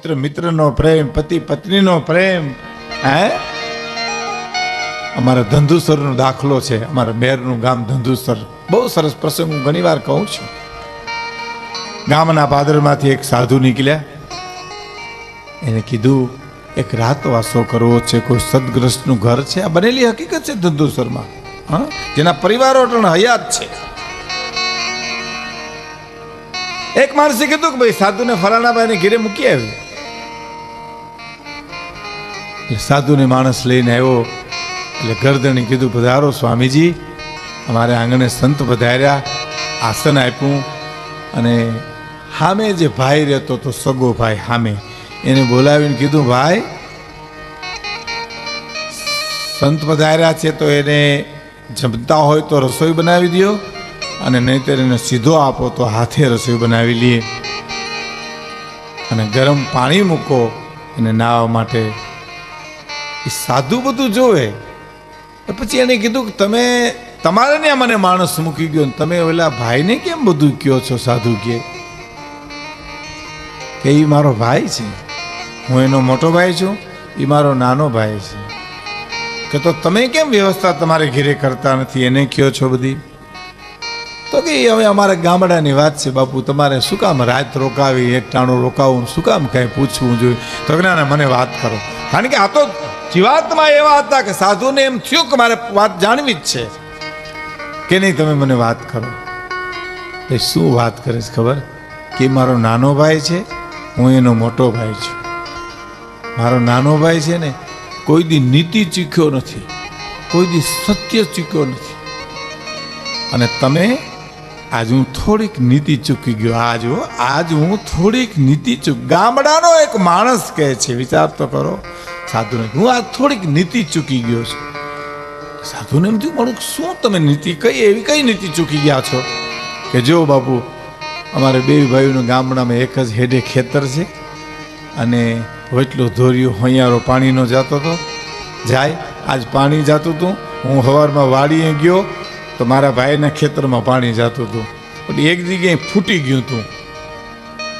મિત્ર મિત્રનો પ્રેમ, પતિ પત્નીનો પ્રેમ, હે? અમારા ધંધુસરનો દાખલો છે, અમારા મેરનું ગામ ધંધુસર. બહુ સરસ પ્રસંગ હું ઘણીવાર કહું છું. ગામના પાદરમાંથી એક સાધુ નીકળ્યા. એને કીધું, એક રાત વાસો કરવો છે, કોઈ સદગ્રસ્તનું ઘર છે? આ બનેલી હકીકત છે ધંધુસરમાં. હા? જેના પરિવારો પણ હયાત છે. એક માણસે કીધું કે ભાઈ, સાધુને ફલાણાભાઈને ઘેરે મૂકી આવ્યું. સાધુને માણસ લઈને આવ્યો. એટલે ગરદણી કીધું, પધારો સ્વામીજી. અમારે આંગણે સંત પધાર્યા, આસન આપ્યું અને સામે જે ભાઈ રહેતો તો સગો ભાઈ સામે એને બોલાવીને કીધું, ભાઈ, સંત પધાર્યા છે તો એને જમતા હોય તો રસોઈ બનાવી દો અને નહીંતર એને સીધો આપો તો હાથે રસોઈ બનાવી લઈએ અને ગરમ પાણી મૂકો, એને નાહવા માટે સાદું બધું જોવે. પછી એને કીધું કે તમે, તમારે ને મને માણસ મૂકી ગયો તમે ઓલા ભાઈને કેમ બધું કયો છો સાધુ કે? એ મારો ભાઈ છે. હું એનો મોટો ભાઈ છું એ મારો નાનો ભાઈ છે. કે તો તમે કેમ વ્યવસ્થા તમારે ઘેરે કરતા નથી? એને કયો છો બધી? તો કે હવે અમારા ગામડાની વાત છે, બાપુ, તમારે શું કામ રાત રોકાવી એક ટાણું રોકાવું શું કામ કાંઈ પૂછવું જોઈએ? તો ના, મને વાત કરો. કારણ કે આ તો જીવાતમાં એવા હતા કે સાધુને એમ થયું કે મારે વાત જાણવી જ છે. કે નહીં તમે મને વાત કરો? એ શું વાત કરીશ ખબર? કે મારો નાનો ભાઈ છે, હું એનો મોટો ભાઈ છું. મારો નાનો ભાઈ છે ને, કોઈ દી નીતિ ચીખ્યો નથી. કોઈ દી સત્ય ચૂક્યો નથી. અને તમે, આજ હું થોડીક નીતિ ચૂકી ગયો. આજ આજ હું થોડીક નીતિ ચૂક ગામડાનો એક માણસ કહે છે, વિચાર તો કરો. સાધુને હું આજ થોડીક નીતિ ચૂકી ગયો છું. સાધુને એમ થયું, મારું શું તમે નીતિ કઈ એવી કઈ નીતિ ચૂકી ગયા છો? કે જો બાપુ, અમારે બે ભાઈઓના ગામડામાં એક જ હેડે ખેતર છે અને વચલો ધોર્યું હોંયારો પાણીનો જતો હતો. જાય, આજ પાણી જતું હતું હું સવારમાં વાડીએ ગયો તો મારા ભાઈના ખેતરમાં પાણી જતું હતું પણ એક જગ્યાએ ફૂટી ગયું હતું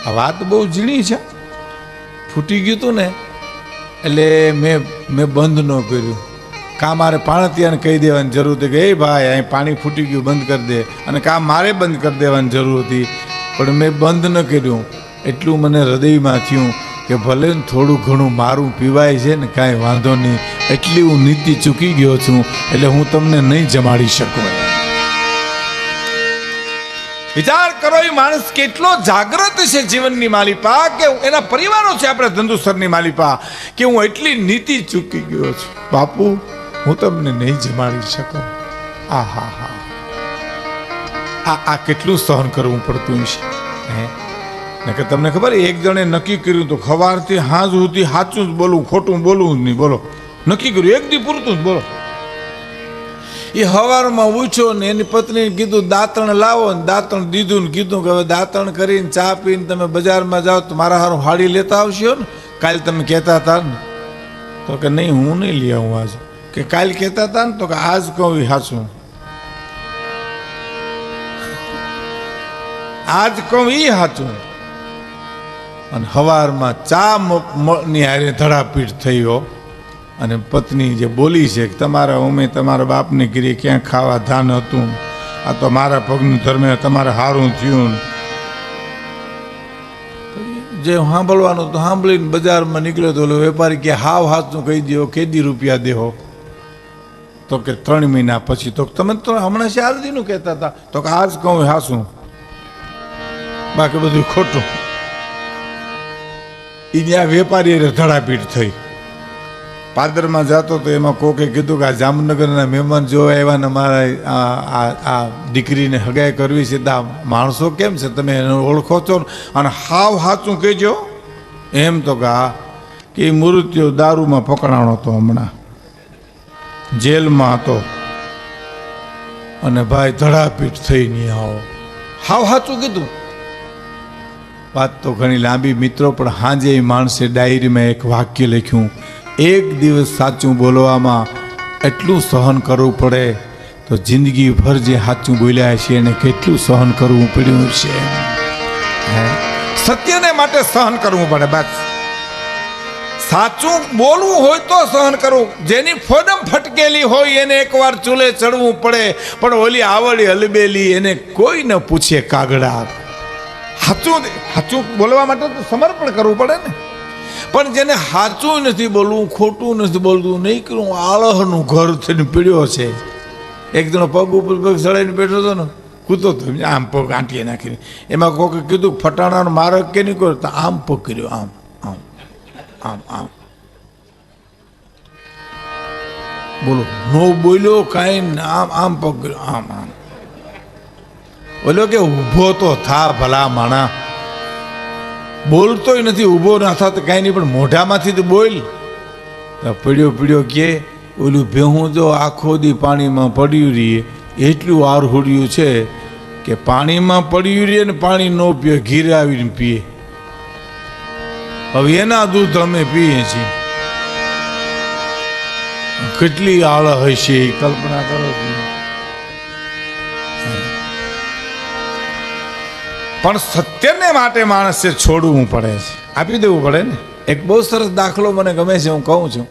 આ વાત બહુ ઝીણી છે. ફૂટી ગયું હતું ને એટલે મેં મેં બંધ ન કર્યું. કાં મારે પાણતિયાને કહી દેવાની જરૂર હતી કે, એ ભાઈ, અહીં પાણી ફૂટી ગયું, બંધ કરી દે. અને કાં મારે બંધ કરી દેવાની જરૂર હતી. પણ મેં બંધ ન કર્યું. એટલું મને હૃદયમાં થયું કે ભલે ને થોડું ઘણું મારું પીવાય છે ને, કાંઈ વાંધો નહીં. એટલી હું નીતિ ચૂકી ગયો છું. એટલે હું તમને નહીં જમાડી શકું. વિચાર કરો એ માણસ કેટલો જાગ્રત છે જીવનની માલિપા કે એના પરિવારો છે આપણે ધંધુસરની માલિપા કે હું એટલી નીતિ ચૂકી ગયો છું. બાપુ, હું તમને નહીં જમાડી શકું. આ, હા હા. આ આ કેટલું સહન કરવું પડતું છે હે? નકર તમને ખબર, એક જણે નક્કી કર્યું તો ખવારથી હાજ સુધી સાચું જ બોલવું ખોટું બોલવું જ નહીં. બોલો. નક્કી કર્યું, એક દી પૂરતું જ બોલો. એ હવારમાં ઉઠ્યો ને એની પત્નીને કીધું, દાંતણ લાવો ને દાંતણ દીધું ને કીધું કે હવે દાંતણ કરીને ચા પીને તમે બજારમાં જાઓ તો મારા હારું હાડી લેતા આવશો ને? કાલ તમે કહેતા હતા ને. તો કે, નહીં, હું નહીં લઈ આવું આજે. કે, કાલ કહેતા હતા ને તો કે, આજ કહું સાચું આજ કહું એ સાચું અને હવારમાં ચા ની હારે ધડાપીટ થયો અને પત્ની જે બોલી છે કે તમારા ઉમે તમારા બાપને ગીરી ક્યાં ખાવા ધાન હતું? આ તો મારા પગનું ધર્મે તમારે હારું થયું. જે સાંભળવાનું તો સાંભળીને બજારમાં નીકળ્યો તો ઓલો વેપારી કે, હાવ હાથનું કહી દો કેદી રૂપિયા દેહો? તો કે, ત્રણ મહિના પછી. તો તમે તો હમણાં ચાર દીનું કહેતા હતા. તો કે, આજ કહું હાસું. બાકી બધું ખોટું. એ ત્યાં વેપારી હારે ધડાપીટ થઈ. પાદરમાં જતો તો એમાં કોકે કીધું કે આ જામનગરના મહેમાન જોવા આવ્યા ને મારા આ- દીકરીને હગાઈ કરવી છે. તો આ માણસો કેમ છે? તમે એને ઓળખો છો અને હાવ હાચું કહેજો. એમ તો કે હા કે મૃત્યુ દારૂમાં પકડાણો હતો હમણાં. જેલમાં હતો. અને ભાઈ ધડાપીટ થઈ નહીં આવો. હાવ હાચું કીધું. વાત તો ઘણી લાંબી, મિત્રો, પણ હાજે એ માણસે ડાયરીમાં એક વાક્ય લખ્યું. એક દિવસ સાચું બોલવામાં એટલું સહન કરવું પડે તો જિંદગીભર જે સાચું બોલ્યા છે એને કેટલું સહન કરવું પડ્યું છે? સત્યને માટે સહન કરવું પડે, બસ. સાચું બોલવું હોય તો સહન કરવું. જેની ફોડમ ફટકેલી હોય એને એકવાર ચૂલે ચડવું પડે. પણ ઓલી આવડી હલબેલી એને કોઈ ન પૂછે કાગડા. સાચું સાચું બોલવા માટે તો સમર્પણ કરવું પડે ને. પણ જેને સાચું નથી બોલવું, ખોટું નથી બોલવું નહીં કરું આળહનું ઘર થઈને પીડ્યો છે. એક જણો પગ ઉપર પગ ચડાવીને બેઠો હતો ને, કૂતો હતો આમ પગ આંટીએ નાખીને. એમાં કોકે કીધું, ફટાણાનો મારક કે નહીં કર્યો? તો આમ પગ કર્યો, આમ આમ આમ આમ. બોલો, નો બોલ્યો કાંઈ આમ આમ પગ કર્યો, આમ આમ. બોલ્યો કે, ઊભો તો થા ભલા માણા. બોલતોય નથી, ઊભો ના થતો કાંઈ નહીં, પણ મોઢામાંથી તો બોલ. પડ્યો પીડ્યો કે, ઓલું ભેહું જો આખો દી પાણીમાં પડ્યું રહીએ. એટલું આરહુડ્યું છે કે પાણીમાં પડ્યું રહીએ ને પાણી ન પીએ, ઘીરે આવીને પીએ. હવે એના દૂધ અમે પીએ છીએ. કેટલી આળ હશે કલ્પના કરો તમે. પણ સત્યને માટે માણસે છોડવું પડે છે. આપી દેવું પડે ને? એક બહુ સરસ દાખલો મને ગમે છે, હું કહું છું.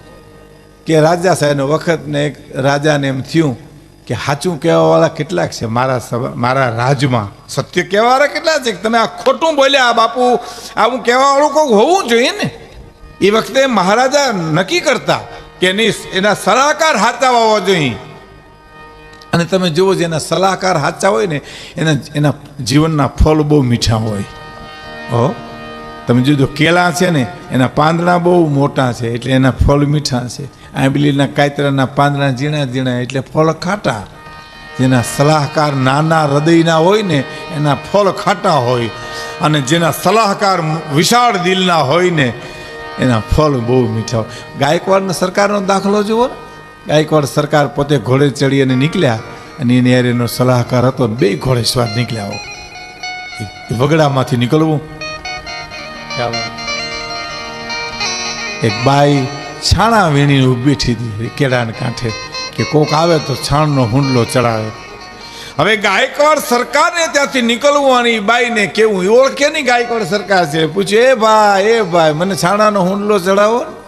કે રાજા સાહેબનો વખત ને એક રાજાને એમ થયું કે સાચું કહેવાવાળા કેટલાક છે મારા મારા રાજમાં. સત્ય કહેવાવાળા કેટલા છે? તમે આ ખોટું બોલ્યા બાપુ આવું કહેવાવાળું કોઈ હોવું જોઈએ ને? એ વખતે મહારાજા નક્કી કરતા કે નહીં, એના સલાહકાર હાથા હોવા જોઈએ. અને તમે જુઓ જેના સલાહકાર સાચા હોય ને, એના એના જીવનના ફળ બહુ મીઠા હોય. હો? તમે જોજો કેળા છે ને, એના પાંદડા બહુ મોટા છે, એટલે એના ફળ મીઠા છે. આંબલીના કાયતરાના પાંદડા ઝીણા ઝીણા, એટલે ફળ ખાટા. જેના સલાહકાર નાના હૃદયના હોય ને, એના ફળ ખાટા હોય. અને જેના સલાહકાર વિશાળ દિલના હોય ને, એના ફળ બહુ મીઠા હોય. ગાયકવાડના સરકારનો દાખલો જુઓ ને. ગાયકવાડ સરકાર પોતે ઘોડે ચડી અને નીકળ્યા અને એની યાર સલાહકાર હતો બે ઘોડે સ્વાદ નીકળ્યા વગડામાંથી નીકળવું. એક બાઈ છાણા વીણીને ઊભી હતી કેળાને કાંઠે કે કોક આવે તો છાણનો હુંડલો ચડાવે. હવે ગાયકવાડ સરકારને ત્યાંથી નીકળવું અને એ બાઈને કેવું? ઓળખે નહીં ગાયકવાડ સરકાર છે. પૂછ્યું એ ભાઈ એ ભાઈ, મને છાણાનો હુંડલો ચડાવો ને.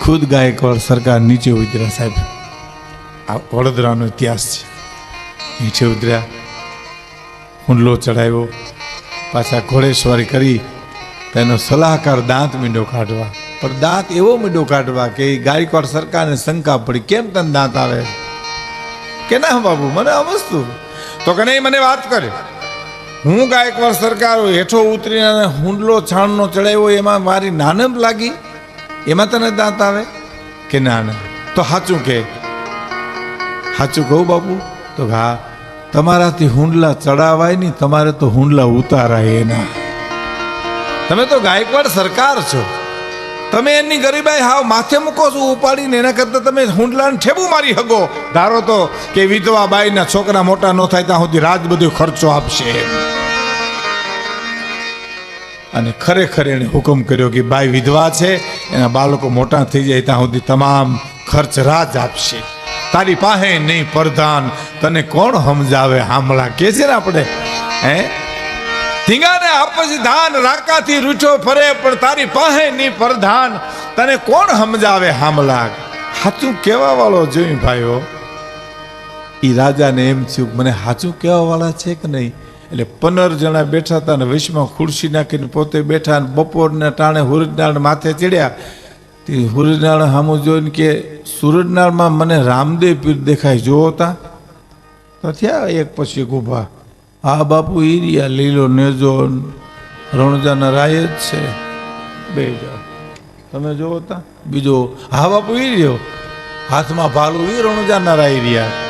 ખુદ ગાયકવાડ સરકાર નીચે ઉતર્યા સાહેબ. આ વડોદરાનો ઇતિહાસ છે. નીચે ઉતર્યા હુંડલો ચડાવ્યો પાછા ઘોડેશ્વરી કરી, તેનો સલાહકાર દાંત મીંડો કાઢવા. પણ દાંત એવો મીંડો કાઢવા કે ગાયકવાડ સરકારને શંકા પડી, કેમ તને દાંત આવે? કે ના બાબુ, મને આ વસ્તુ. તો કે નહીં, મને વાત કરે. હું ગાયકવાડ સરકાર હેઠો ઉતરીને હુંડલો છાણનો ચડાવ્યો એમાં મારી નાનમ લાગી. એમાં તને દાંત આવે? કે ના ના. તો સાચું કે. સાચું કહું બાપુ? તો હા, તમારાથી હુંડલા ચડાવાય નહીં, તમારે તો હુંડલા ઉતારાય એના. તમે તો ગાયકવાડ સરકાર છો. તમે એની ગરીબાઈ હાવ માથે મૂકો છો ઉપાડીને, એના કરતાં તમે હુંડલાને ઠેબું મારી હગો. ધારો તો કે વિધવા બાઈના છોકરા મોટા ન થાય, ત્યાં સુધી રાજ બધો ખર્ચો આપશે. અને ખરેખર એણે હુકમ કર્યો કે બાઈ વિધવા છે, એના બાળકો મોટા થઈ જાય ત્યાં સુધી તમામ ખર્ચ રાજ આપશે. તારી પાસે નહીં પ્રધાન, તને કોણ સમજાવે? હામલા કે છે ને આપણે? હે? ધીંગાને આપસ ધાન, રાકાથી રૂચો ફરે, પણ તારી પાસે નહીં પ્રધાન, તને કોણ સમજાવે હામલા સાચું કહેવા વાળો જોઈ ભાઈઓ એ રાજાને એમ થયું મને સાચું કહેવા વાળા છે કે નહીં? એટલે પંદર જણા બેઠા હતા ને વિશમાં ખુરશી નાખીને પોતે બેઠા અને બપોરના ટાણે હુરજનાળ માથે ચડ્યા. તે હુરજનાળ સામું જોઈને કે, સુરજનાળમાં મને રામદેવ પીર દેખાય જોવો તા. તો થયા એક પછી એક ઊભા. હા બાપુ રહ્યા, લીલો નેજો રણજાના રાય જ છે. બે જાઓ તમે જોવો તા. બીજો, હા બાપુ, ઈ રહ્યો. હાથમાં ભાલું, ઈ રણજાના રાય રહ્યા.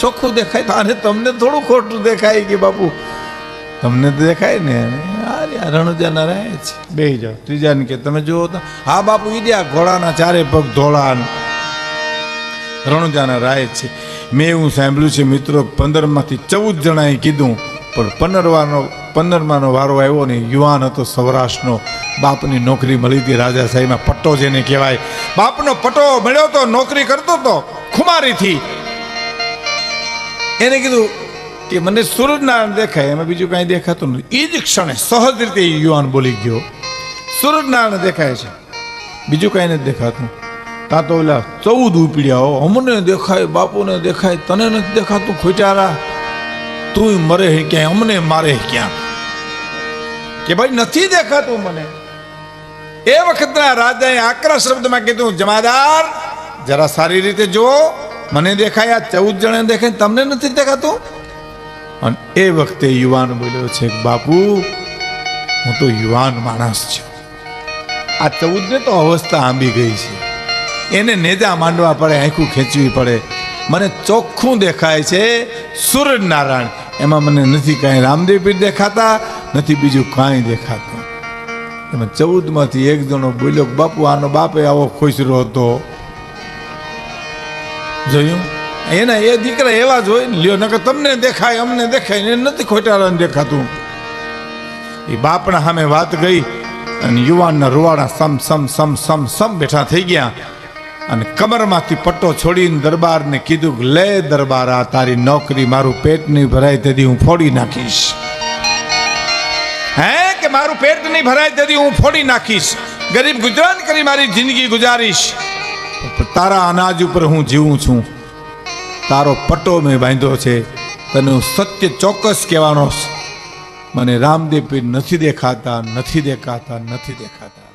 ચોખ્ખું દેખાય? તો આને તમને થોડું ખોટું દેખાય કે બાપુ? તમને તો દેખાય ને. અરે રણુજાના રહે છે. બે જાઓ. ત્રીજાને કે તમે જુઓ તો હા બાપુ ઈ રહ્યા ઘોડાના ચારે પગ ધોળા રણુજાના રાય છે. મેં એવું સાંભળ્યું છે મિત્રો પંદરમાંથી ચૌદ જણાએ કીધું પણ પંદરવાનો પંદરમાનો વારો આવ્યો ને યુવાન હતો સૌરાષ્ટ્રનો. બાપની નોકરી મળી હતી રાજા સાહેબમાં પટ્ટો જેને કહેવાય. બાપનો પટ્ટો મળ્યો તો નોકરી કરતો તો ખુમારીથી એને કીધું કે મને સૂરજનારાયણ દેખાય, એમાં બીજું કાંઈ દેખાતું નથી. એ જ ક્ષણે સહજ રીતે યુવાન બોલી ગયો. સૂરજનારાયણ દેખાય છે. બીજું કાંઈ નથી દેખાતું. તા તો ઓલા ચૌદ ઉપડ્યા હો અમને દેખાય, બાપુને દેખાય, તને નથી દેખાતું, ખોટારા? તું મરે ક્યાંય, અમને મારે ક્યાં કે ભાઈ નથી દેખાતું મને. એ વખતના રાજાએ આકરા શબ્દમાં કીધું, જમાદાર, જરા સારી રીતે જુઓ. મને દેખાય, આ ચૌદ જણા દેખાય, તમને નથી દેખાતું? અને એ વખતે યુવાન બોલ્યો છે, બાપુ, હું તો યુવાન માણસ છું. આ ચૌદને તો અવસ્થા આંબી ગઈ છે. એને નેજા માંડવા પડે, આંખું ખેંચવી પડે. મને ચોખ્ખું દેખાય છે, સૂર્યનારાયણ. એમાં મને નથી કાંઈ રામદેવ પીઠ દેખાતા, નથી બીજું કાંઈ દેખાતું. એમાં ચૌદમાંથી એક જણો બોલ્યો, બાપુ, આનો બાપે આવો ખુશરો હતો. જોયું? એના એ દીકરા એવા જ હોય ને, લ્યો, નકર તમને દેખાય, અમને દેખાય ને નથી ખોટારાને દેખાતું. એ બાપના સામે વાત ગઈ અને યુવાનના રૂવાડા સમ સમ સમ સમ સમ બેઠા થઈ ગયા. અને કમરમાંથી પટ્ટો છોડીને દરબારને કીધું કે, લે દરબાર, આ તારી નોકરી મારું પેટ નહીં ભરાય, તેથી હું ફોડી નાખીશ. હે, કે મારું પેટ નહીં ભરાય, તેથી હું ફોડી નાખીશ? ગરીબ ગુજરાન કરી મારી જિંદગી ગુજારીશ. તારા અનાજ ઉપર હું જીવું છું તારો પટ્ટો મેં બાંધ્યો છે તને હું સત્ય ચોક્કસ કહેવાનો. મને રામદેવ નથી દેખાતા નથી દેખાતા નથી દેખાતા